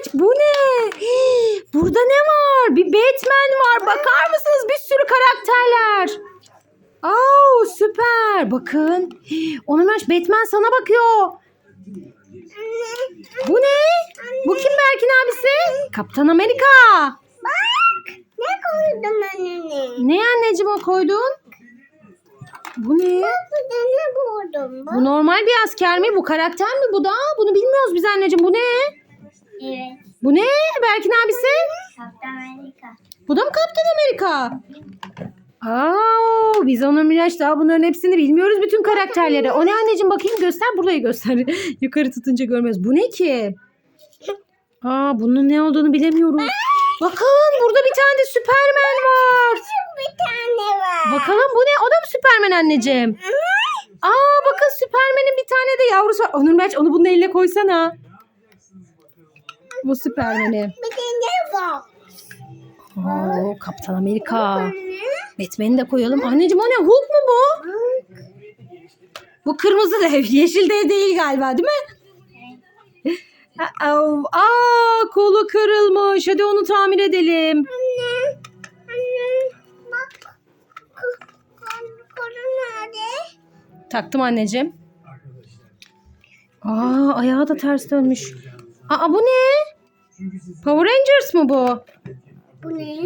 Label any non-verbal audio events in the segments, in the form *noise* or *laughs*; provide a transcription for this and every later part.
Miraç bu ne? Hii, *gasps* Burada ne var? Bir Batman var. Bakar mısınız? Bir sürü karakterler. Oo süper. Bakın. Hii, Onur Miraç Batman sana bakıyor. Bu ne? Bu kim Berkin abisi? Kaptan Amerika. Bak. Ne koydum önüne? Ne anneciğim o koydun? Bu ne? Bu da ne buldum? Bu normal bir asker mi? Bu karakter mi bu da? Bunu bilmiyoruz biz anneciğim. Bu ne? Evet. Bu ne Berkin abisi? Kaptan Amerika. Bu da mı Kaptan Amerika? Aa, biz Onur Miraç daha bunların hepsini bilmiyoruz bütün karakterleri. O ne anneciğim bakayım göster burayı göster. *laughs* Yukarı tutunca görmez. Bu ne ki? Aa bunun ne olduğunu bilemiyoruz. Bakın burada bir tane de Süpermen var. Bir tane var. Bakalım bu ne? O da mı Süpermen anneciğim? Aa bakın Süpermen'in bir tane de yavrusu var. Onur Miraç onu bunun eline koysana. Bu Süpermen'i. Oo, Kaptan Amerika. Batman'i de koyalım. Anneciğim o ne? Hulk mu bu? Bu kırmızı dev. *laughs* Yeşil dev değil galiba değil mi? *laughs* Aa, kolu kırılmış. Hadi onu tamir edelim. Anne. Anne. Bak. K- Kol, kolun nerede? Taktım anneciğim. Aa, ayağı da ters dönmüş. Aa bu ne? Power Rangers mı bu? Bu ne?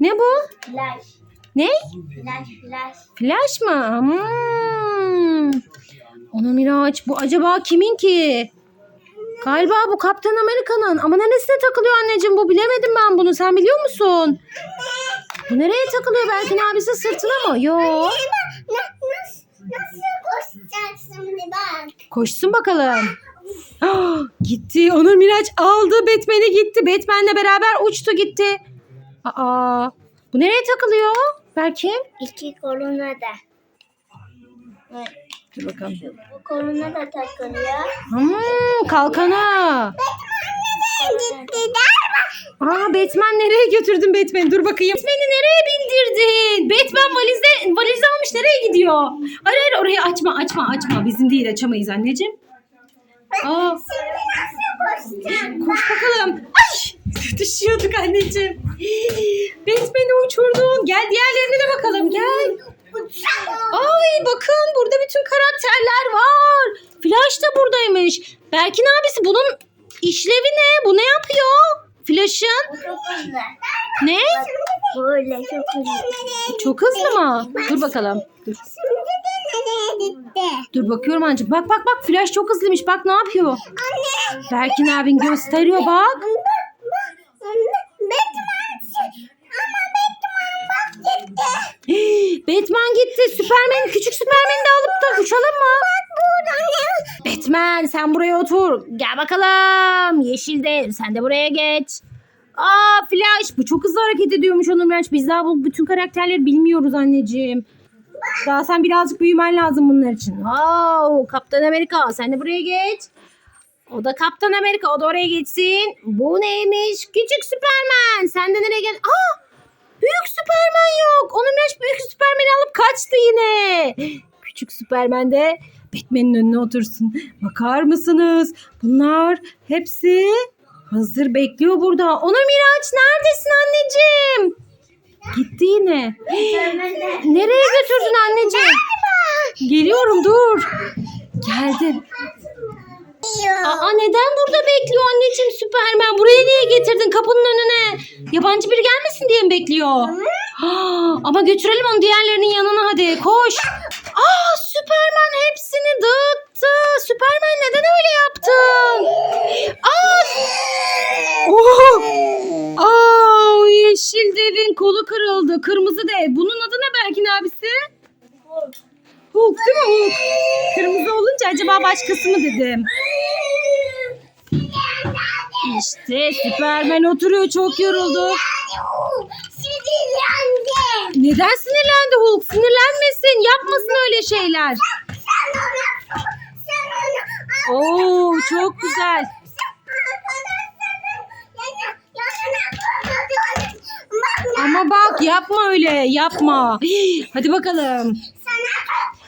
Ne bu? Flash. Ne? Flash, flash. Flash mı? Hmm. Ona Miraç bu acaba kimin ki? Galiba bu Kaptan Amerika'nın. Ama neresine takılıyor anneciğim bu? Bilemedim ben bunu. Sen biliyor musun? Bu nereye takılıyor? Berkin abisi sırtına mı? Yo. Na, nasıl, nasıl koşacaksın bir bak. Koşsun bakalım. *gasps* Gitti. Onur Miraç aldı. Batman'i gitti. Batman'le beraber uçtu gitti. Aa, bu nereye takılıyor? Berkin? İki koluna da. Evet, Dur bakalım. Bu koluna da takılıyor. Hmm, der Aa Batman nereye götürdün Batman? Dur bakayım. Batman'i nereye bindirdin? Batman valizde valiz almış nereye gidiyor? Hayır hayır orayı açma açma açma. Bizim değil açamayız anneciğim. Aa Şimdi nasıl koşacağım? koş bakalım. Ay *laughs* düşüyorduk anneciğim. *gasps* Batman'i uçurdun. Gel diğerlerine de bakalım gel. Ay bakın burada bütün karakterler var. Flash da buradaymış. Berkin abisi bunun işlevi ne? Bu ne yapıyor? Flash'ın? Ne? Böyle çok hızlı. Çok hızlı mı? Dur bakalım. Dur. Gitti? Dur bakıyorum anneciğim. Bak bak bak Flash çok hızlıymış. Bak ne yapıyor? Anne. Berkin abin gösteriyor bak. Bak, bak. Batman. Ama Batman bak gitti. *gasps* Batman gitti. Süpermen, küçük Süpermen'i de alıp da uçalım mı? Burada ne? Batman sen buraya otur. Gel bakalım. Yeşil dev sen de buraya geç. Aa Flash bu çok hızlı hareket ediyormuş onun Miraç. Biz daha bu bütün karakterleri bilmiyoruz anneciğim. Daha sen birazcık büyümen lazım bunlar için. Oo, Kaptan Amerika sen de buraya geç. O da Kaptan Amerika o da oraya geçsin. Bu neymiş? Küçük Süpermen. Sen de nereye gel? Aa Büyük Süpermen yok. Onun Miraç büyük Süpermen'i alıp kaçtı yine. Küçük Süpermen de Batman'in önüne otursun. Bakar mısınız? Bunlar hepsi hazır bekliyor burada. Onur Miraç neredesin anneciğim? Gitti yine. Nereye götürdün anneciğim? Geliyorum dur. Geldim. Aa neden burada bekliyor anneciğim Süpermen? Buraya niye getirdin kapının önüne? Yabancı biri gelmesin diye mi bekliyor? *gasps* Ama götürelim onu diğerlerinin yanına hadi koş. Aa Süpermen hepsini dağıttı. Süpermen neden öyle yaptın? Aa! Oh! Aa, o yeşil devin kolu kırıldı. Kırmızı dev. Bunun adı ne Berkin abisi? Hulk değil mi Hulk? Kırmızı olunca acaba başkası mı dedim. İşte Süpermen oturuyor çok yoruldu. Sinirlendim. Neden sinirlendi Hulk? Sinirlenmesin. Yapmasın öyle şeyler. Sen ona, sen ona. Oo çok güzel. Yapma öyle yapma. *gasps* Hadi bakalım.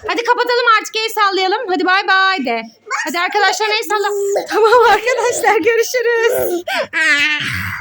Hadi kapatalım artık el sallayalım. Hadi bay bay de. Hadi arkadaşlar el salla. Tamam arkadaşlar. arkadaşlar görüşürüz. *laughs*